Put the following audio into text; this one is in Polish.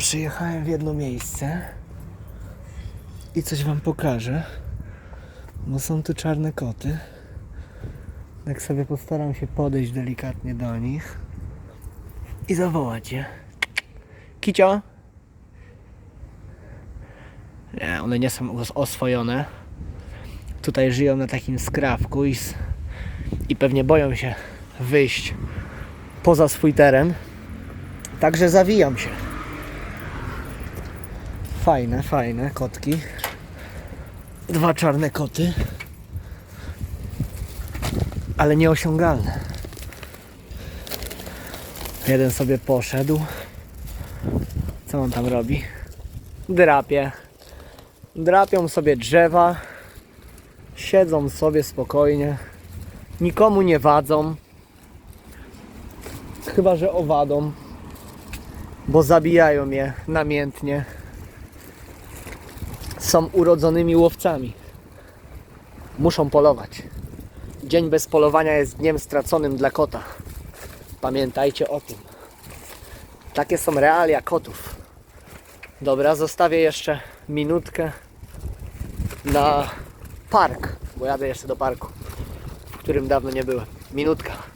Przyjechałem w jedno miejsce i coś wam pokażę. Bo są tu czarne koty. Tak sobie postaram się podejść delikatnie do nich i zawołać je. Kicio! Nie, one nie są os- oswojone. Tutaj żyją na takim skrawku i, i pewnie boją się wyjść poza swój teren. Także zawijam się. Fajne, fajne kotki. Dwa czarne koty. Ale nieosiągalne. Jeden sobie poszedł. Co on tam robi? Drapie. Drapią sobie drzewa. Siedzą sobie spokojnie. Nikomu nie wadzą. Chyba, że owadą. Bo zabijają je namiętnie. Są urodzonymi łowcami. Muszą polować. Dzień bez polowania jest dniem straconym dla kota. Pamiętajcie o tym. Takie są realia kotów. Dobra, zostawię jeszcze minutkę na park, bo jadę jeszcze do parku, w którym dawno nie byłem. Minutka.